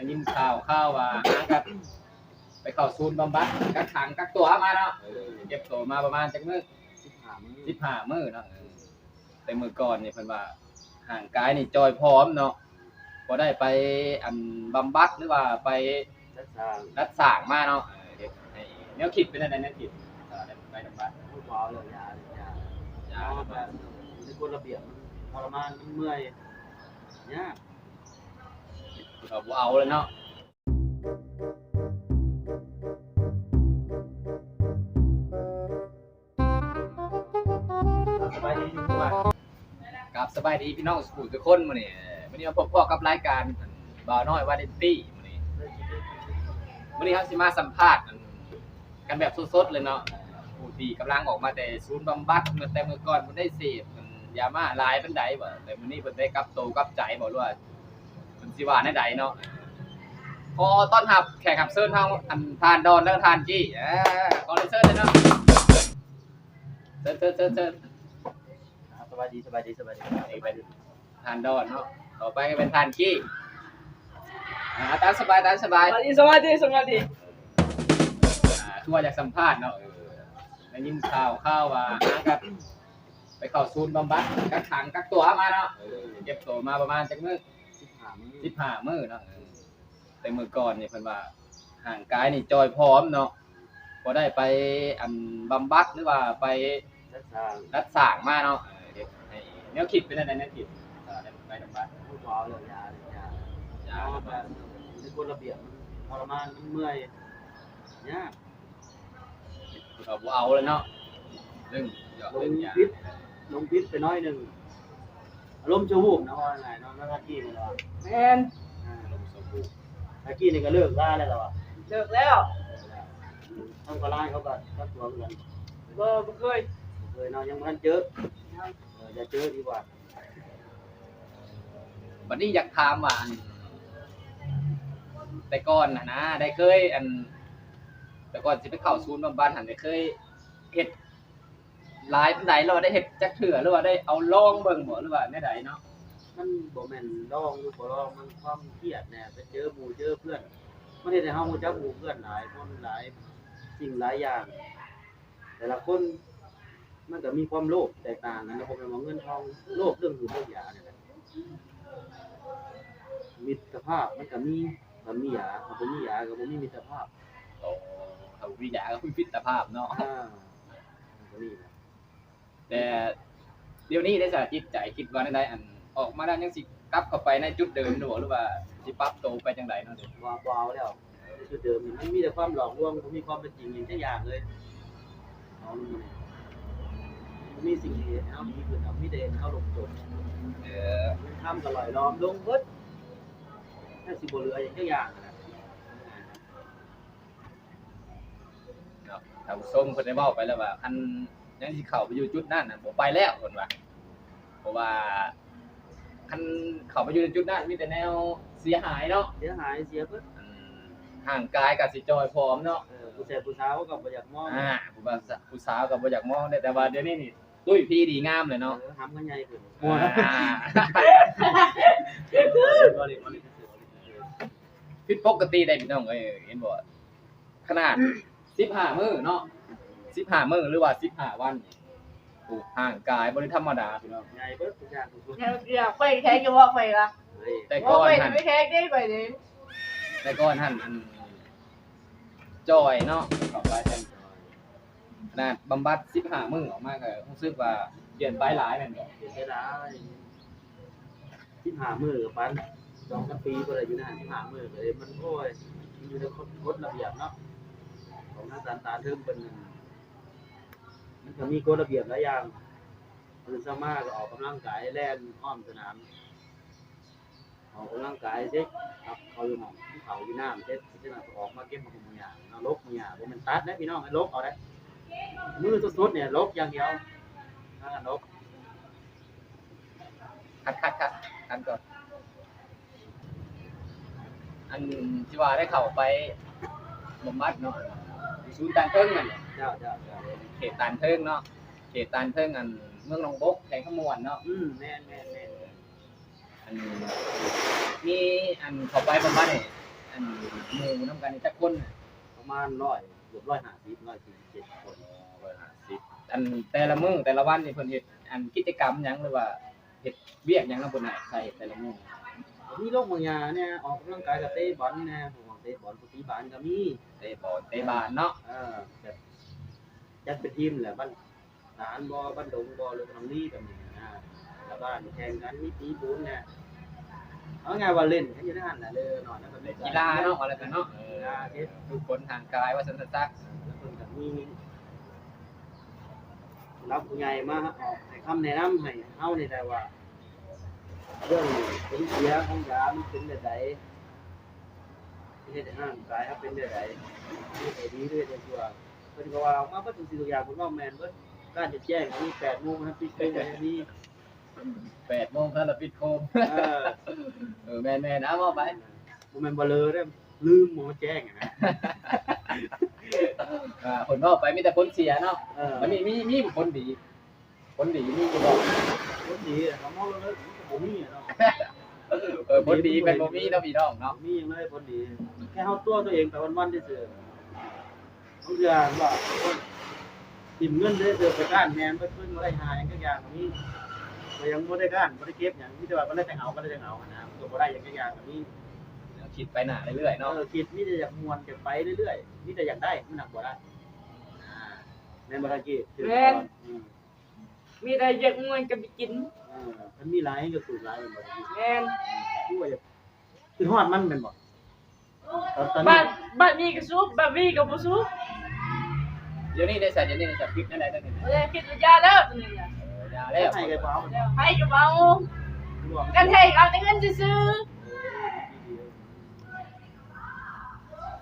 ได้ยินข่าวข่าวว่าหากับไปเข้าศูนย์บำบัดกักขังกักตัวมาเนาะเออเก็บตัวมาประมาณจักมื้อสิบห้ามื้อสิบห้ามื้อเนาะเออแต่มื้อก่อนนี่เพิ่นว่าห่างกายนี่จอยพร้อมเนาะบ่ได้ไปอันบำบัดหรือว่าไปรักษารักษามาเนาะเออเฮ็ดให้แนวคิดเป็นอันใดแนวคิดเออได้ไปบำบัดผู้บ่าวเลยยาเลยยายยาเอาแล้วแบก็บในกฎระเบียบมันทรมานมันเมื่อยยาก ก็บ่เอาเลยเนาะสบายดีทุกคนกับสบายดีพี่น้องสุขุทุกคนมื้อนี้มื้อนี้มาพบพ่อกับรายการบ่าวน้อยวาเดนตี้มื้อนี้มื้อนี้เฮาสิมาสัมภาษณ์กันแบบสดๆเลยเนาะผู้ที่กำลังออกมาแต่ศูนย์บำบัดเมื่อแต่เมื่อก่อนเพิ่นได้เสพอันยามาหลายปานใดบ่แต่มื้อนี้เพิ่นได้กลับโตกลับใจบ่รู้ว่า สิว่าแนวใดเนาะขอต้อนรับแขกรับเชิญทางอันทานดอนและทานจี้เออขอเรียนเชิญเลยเนาะเชิญเชิญเชิญเชิญสบายดีสบายดีสบายดีนี่เป็นทานดอนเนาะต่อไปก็เป็นทานกี้อ่าตามสบายตามสบายสวัสดีสวัสดีสวัสดีอ่าทั่วอยากสัมภาษณ์เนาะเออได้ยินข่าวข่าวว่าหากับไปเข้าศูนย์บำบัดกักขังกักตัวมาเนาะเออเก็บตัวมาประมาณจักมื้อ สิบห้ามื้อสิบห้ามื้อเนาะเออแต่มื้อก่อนนี่เพิ่นว่าห่างกายนี่จอยพร้อมเนาะบ่ได้ไปอันบำบัดหรือว่าไปรักษารักษามาเนาะเออเฮ็ดให้แนวคิดเป็นอันใดแนวคิดเออได้ไปบำบัดผู้บ่าวเลยยาเลยยายยาเอาแล้วแบก็บในกฎระเบียบมันทรมานมันเมื่อยยากก็บ่เอาเลยเนาะเรื่องหยอกลเรื่องงยาพิษลงพิษไปน้อยหนึ่ง อารมณ์ชั่ววูบนะว่าไงเนาะหน้าที่มันว่าแมนอ่าลงสมบูรณ์หน้าที่นี่ก็เลิกล่าแล้วเหรอวะเลิกแล้วทำก็ไล่เขาก็ก็ตัวเหมือนกันบ่บ่เคยเคยเนาะยังไม่ทันเจอเออจะเจอดีกว่าวันนี้อยากถามว่าอันแต่ก่อนนะนะได้เคย อัน แต่ก่อนสิไปเข้าศูนย์บำบัดหันได้เคยเฮ็ด หลายปานใดหรือว่าได้เฮ็ดจักเถื่อหรือว่าได้เอาลองเบิ่งบ่หรือว่าแนวใดเนาะมันบ่แม่นลองหรือบ่ลองมันความเครียดแน่ไปเจอหมู่เจอเพื่อนมันเฮ็ดให้เฮารู้จักหมู่เพื่อนหลายคนหลายสิ่งหลายอย่าง แต่ละคนมันก็มีความโลภแตกต่างกันนะผมว่าเงินทองโลภเรื่องอื่นเรื่องยาเนี่ยแหละมิตรภาพมันก็มีก็มียาถ้าบ่มียาก็บ่มีมิตรภาพโอ้เขาวิทยาก็พิพิธภาพเนาะอ่ามันก็มีนะ แต่เดี๋ยวนี้ได้สาจิตใจคิดว่าแนวใดอันออกมาแล้วยังสิกลับเข้าไปในจุดเดิมหรือบ่หรือว่าสิปรับตัวไปจังไดเนาะเด้อว่าบ่เอาแล้วคือเดิมนี่มันมีแต่ความหลอกลวงบ่มีความเป็นจริงอย่างจักอย่างเลยเอามันมาบ่มีสิ่งที่ให้เฮาดีขึ้นเอามีแต่ให้เฮาหลงจนเออมันทำก็ลอยล้อมลงเบิดแค่สิบ่เหลืออย่างจักอย่างนะเนาะท่านผู้ชมเพิ่นได้เว้าไปแล้วว่าคัน ยังสิเข้าไปอยู่จุดนั้นน่ะบ่ไปแล้วเพิ่นว่าเพราะว่าคันเข้าไปอยู่ในจุดนั้นมีแต่แนวเสียหายเนาะเสียหายเสียเบิดอืมห่างกายกับสิจอยพร้อมเนาะเออผู้ชายผู้สาวก็บ่อยากมองอ่าผู้บ่าวสาวผู้สาวก็บ่อยากมองเด้แต่ว่าเดี๋ยวนี้นี่ตุ้ยพี่ดีงามเลยเนาะเออทำกันใหญ่ขึ้นอ่าบ่ได้บ่ได้ผิดปกติได้พี่น้องเอ้ยเห็นบ่ขนาด15มื้อเนาะ 15มื้อหรือว่า15วันนี่โอ้ห่างกายบ่ได้ธรรมดาพี่น้อง ใหญ่เบิดทุกอย่างทุกคนอยากอยากไปแข่งจะว่าไปละเฮ้ยแต่ว่าก่อนไปหั่นไม่แข่งได้ไปเลยแต่ก่อนหั่นอันจอยเนาะเข้าไปแต่ขนาดบำบัด15มื้อออกมาก็รู้สึกว่าเปลี่ยนไปหลายแม่นบ่เสียดายที่หามือกับปันสองสามปีบ่ได้อยู่นั่นที่หามือก็เลยมันโอ้ยมันอยู่ในกฎกฎระเบียบเนาะของหน้าตาตาเทิมเป็นนั่น มันก็มีกฎระเบียบหลายอย่างตื่นเช้ามาก็ออกกำลังกายแล่นอ้อมสนามออกกำลังกายเช็คครับเขาอยู่หมองเขาอยู่น้ำเช็คเช็คออกมาเก็บมาคุมมือหยาเอาลบมือหยาบ่แมันตัดนะพี่น้องให้ลบเอาได้มือสุดๆเนี่ยลบอย่างเดียวถ้ากันลบคัดคัดคัดคัดก่อนอันที่ว่าได้เข้าไปบำบัดเนาะอยู่ศูนย์ตันเทิงนั่นแหละเจ้าเจ้าเจ้า เขตตันเทิงเนาะเขตตันเทิงอันเมืองหนองบกแข่งขมวนเนาะอืมแม่นแม่นแม่นอันมีอันเข้าไปบำบัดนี่อันหมู่นํกันนี่จักคนน่ะประมาณร้อยเกือบร้อยห้าสิบร้อยสี่สิบเจ็ดคนอันแต่ละมื้อแต่ละวันนี่เพิ่นเฮ็ดอันกิจกรรมหยังหรือว่าเฮ็ดเวียกหยังนำเพิ่นน่ะใครเฮ็ดแต่ละมื้อมีโรคบางอย่างเนี่ยออกกำลังกายกับเตะบอลเนี่ยผมบอกเตะบอลปกติบานก็มีเตะบอลเตะบาสเนาะเออแบบ จัดเป็นทีมแหละบ้านฐานบอบ้านดงบอหรือทำนี่แบบนี้นะแล้วบ้านแข่งกันมีตีบุญเนี่ยเอาไงว่าเล่นแค่ยืนหันน่ะเลยนอนแล้วก็เล่นกีฬาเนาะอะไรกันเนาะกีฬาเฮ็ดทุกคนทางกายว่าสันตซักแล้วเพิ่นก็มีรับผู้ใหญ่มาออกให้คำแนะนำให้เฮาในแหละว่าเรื่องผลเสียของยามันเป็นแบบใดที่เฮ็ดให้ร่างกายครับเป็นแบบใดที่ให้ดีด้วยได้ชั่ว เพิ่นก็ว่าออกมาเบ่ทุกสิ่งทุกอย่างเพิ่นว่าแม่นเบิดการจะแจ้งก็มี8โมงนะครับปิดโมงก็มี8โมงท่านละปิดโคมเออเออแม่นๆเอาเอาไปบ่แม่นบ่เลยเด้อลืมบ่มาแจ้งอะนะอ่าผลว่าไปมีแต่ผลเสียเนาะเออมันมีมีมีผลดีผลดีมีอยู่บ่คนดีอะเขามองเลยบ่มีอะเนาะ เออผลดีเป็นบ่มีเนาะพี่น้องเนาะ มีอย่างไรคนดี แค่เฮาตัวตัวเองไปวันๆซื่อๆ บางอย่างว่าคนทิมเงินเด้อเด้อไปก้านแม่นเพิ่นเพิ่นบ่ได้หาหยังจักอย่างก็มีก็ยังบ่ได้ก้านบ่ได้เก็บหยังมีแต่ว่าบ่ได้แต่งเอาบ่ได้แต่งเอาอะนะก็บ่ได้หยังจักอย่างก็มีคิดไปหน้าเรื่อยๆเนาะเนาะคิดมีแต่อยากมวนอยากไปเรื่อยๆมีแต่อยากได้มันหนักบ่ได้อ่าแม่นบ่ทันกี้ถือก่อนอืมมีแต่อยากมวนกับไปกินเออมันมีหลายก็สูตรหลายแม่นบ่ทันกี้แม่นคือว่าอยากคือฮอดมันแม่นบ่ตอนตอนบ้านี้นบ้านมีก็ซุปบ้านมีก็บ่ซุปเดี๋ยวนี้ได้ใส่เดี๋ยวนี้ได้ใส่พริกนั่นแหละนั่นนี่บ่ได้คิดว่ายาแล้วตัวนี้น่ะเออยาแล้วให้กันบ่เอาแล้วให้ก็บ่เอารวมกันให้เอาแต่เงินซื่อ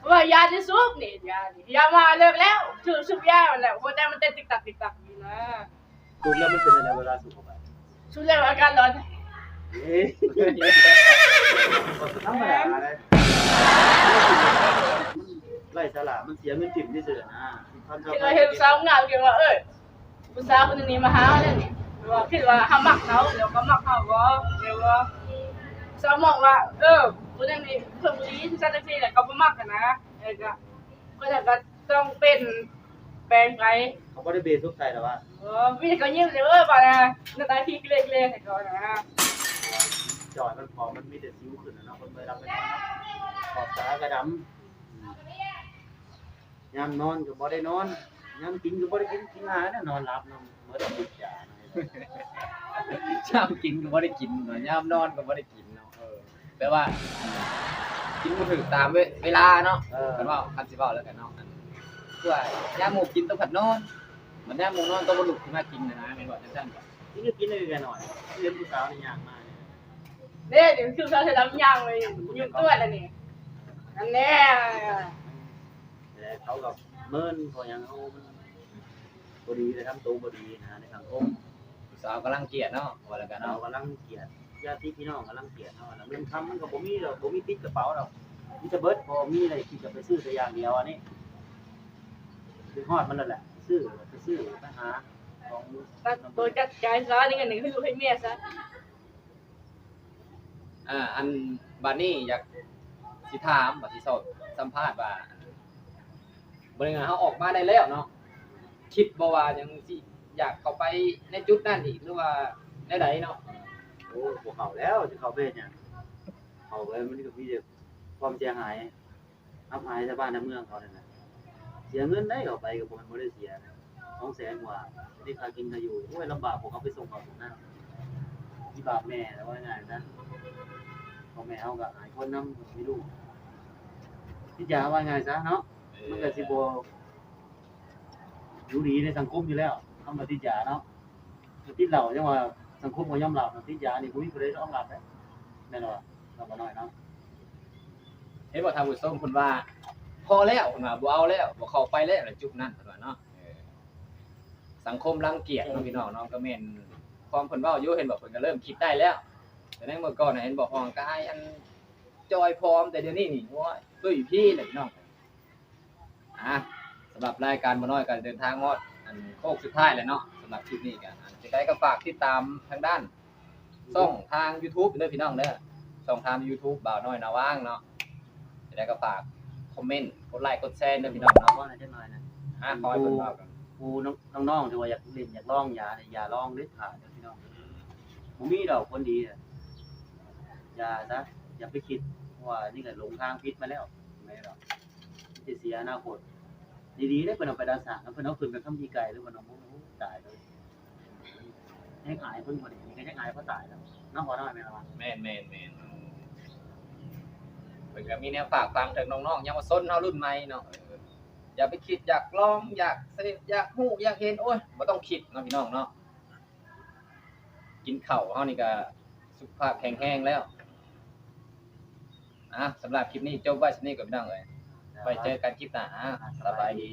ๆว่ายาจะซุปนี่ยานี่ยามาเลิกแล้วถือซุปยาแล้วเพราะแต่มันเต้นติ๊กตักติ๊กตักอยู่นะสูบแล้วมันเป็นอะไรเวลาสูบเข้าไปซุปแล้วอาการร้อนเอ๊ะธรรมดาเลยไล่สลามันเสียเงินจิ้มที่สุดนะพัน คิดว่าเห็นสาวงามคิดว่าเอ้ยผู้สาวคนนี้มาหาเนี่ยนี่ว่าคิดว่าเฮามักเขาเดี๋ยวก็มักเฮาบ่เดี๋ยวว่าสาวมองว่า เออผู้นั้นนี่เพิ่นดีที่ซั่นจังซี่แหละก็บ่มักกันนะเออก็ก็จะก็ต้องเป็นแปลงไปเขาไม่ได้เบสทุกใจหรอวะเออมีแต่ก็ยิ้มเลยเออบ่นะหน้าตาที่เล็กๆให้ก่อนนะจอยมันพอมันมีแต่ซิ้วขึ้นนะเนาะคนเคยรับไปนอนเนาะขอบตากระดำ ยามนอนก็บ่ได้นอนยามกินก็บ่ได้กินกินหานะนอนหลับนอนเมื่อได้กินยาชามกินก็บ่ได้กินเนาะยามนอนก็บ่ได้กินเนาะเออแปลว่า กินบ่ถึงตามเวเวลาเนาะเออ กันว่าคันสิเว้าแล้วกันเนาะอันคือว่ายามหมู่กินต้องผัดนอนมันยามหมู่นอนต้องบ่ลุกขึ้นมากินนะนะแม่นบ่จังซั่นบ่กินก็กินเลยกันหน่อยเรียนผู้สาวในยากมากเนี่ยเนี่ยเดี๋ยวคือเขาจะรับยางเลยยุ่งตัวแล้วนี่อันแน่แต่ เขากับเมินพอยังเอามันบดีเลยทำตัวบดีนะในสังคมผู้สาวกำลังเกลียดเนาะว่าแล้วกันเราเนาะกำลังเกลียดญาติพี่น้องกำลังเกลียดเนาะแล้วเงินคำมันก็บ่มีหรอกบ่มีติดกระเป๋าหรอกมีแต่เบิดพอมีอะไรที่จะไปซื้อแต่อย่างเดียวอันนี้คือฮอดมันนั่นแหละซื้อไปซื้อไปหาของตัดตัวจัดการซะนี่กันหนึ่งให้ลูกให้เมียซะอ่าอันบัดนี้อยากสิถามบัดสิสอบสัมภาษณ์ว่า บริงานเฮาออกมาได้แล้วเนาะคิดบ่ว่ายังสิอยากเข้าไปในจุดนั้นอีกหรือว่าในใดเนาะโอ้พวกเขาแล้วจะเขาเป็นเนี่ยเขาไปมันก็มีแต่ความเสียหายอับอายชาวบ้านในเมืองเขาเนี่ยนะเสียเงินได้เขาไปกับผมมันไม่ได้เสียสองแสนกว่าได้ค่ากินค่าอยู่โอ้ยลำบากพวกเขาไปส่งเขาตรงนั้นที่บาปแม่แล้วว่าไงนะพ่อแม่เขาก็หายคนน้ำมีลูกที่จะว่าไงซะเนาะ มันก็สิบอยู่ดีในสังคมอยู่แล้วทำมาติดยาเนาะติดเหล่าจังว่าสังคมก็ยอมรับติดยานี่ผู้มีผู้ใดยอมรับได้แน่นอนเราบ่น้อยเนาะเห็นบ่ทางผู้ชมเพิ่นว่า พอแล้วเหนว่าบ่เอาแล้วบ่เข้าไปแล้วจุดนั้นเพิ่นว่าเนาะสังคมรังเกียจพี่น้องเนาะก็แม่นความเพิ่นว้าอยู่เห็นบอกเพิ่นก็เริ่มคิดได้แล้ว แต่ในเมื่อก่อนเห็นบอกห้องกายอันจอยพร้อมแต่เดี๋ยวนี้นี่โอ้ยตุ้ยพี่เลยพี่น้องอะ หรับรายการบ่น้อยก็เดินทางฮอดอันโค้งสุดท้ายแล้วเนาะสำหรับคลิปนี้ก็อันจะได้ก็ฝากติดตามทางด้านช่องทาง YouTube เด้อพี่น้องเด้อช่องทาง YouTube บ่าวน้อยนาว่างเนาะแล้วก็ฝากคอมเมนต์กดไลค์กดแชร์ด้วยพี่น้องเอาเนาะว่าอะไรจังหน่อยนะอะขอให้เพิ่นเว้ากันกูน้องน้องๆที่ว่าอยากเล่นอยากลองยาเนี่ยอย่าลองเด็ดขาดเด้อพี่น้องบ่มีดอกคนดีอะอย่าซะอย่าไปคิดว่านี่ก็หลงทางผิดมาแล้วไม่หรอกสิเสียอนาคต ดีๆได้เพิ่นเอาไปรักษาแล้วเพิ่นเอาขึ้นไปค้ำที่ไกลหรือว่าน้องโอ้ตายเลยให้อายเพิ่นบ่ได้นี่ก็ยังอายเพราะตายแล้วน้องขอหน่อยแม่นบ่แม่นแม่นแม่นเพิ่นก็มีแนวฝากฟังถึงน้องๆยังมาซนเฮารุ่นใหม่เนาะอย่าไปคิดอยากลองอยากเสพอยากฮู้อยากเห็นโอ้ยบ่ต้องคิดเนาะพี่น้องเนาะกินข้าวเฮานี่ก็สุขภาพแข็งแรงแล้วอะสำหรับคลิปนี้จบไว้สนี้กับพี่น้องเอ้ย ไว้เจอกันคลิปหน้าอะสบายดี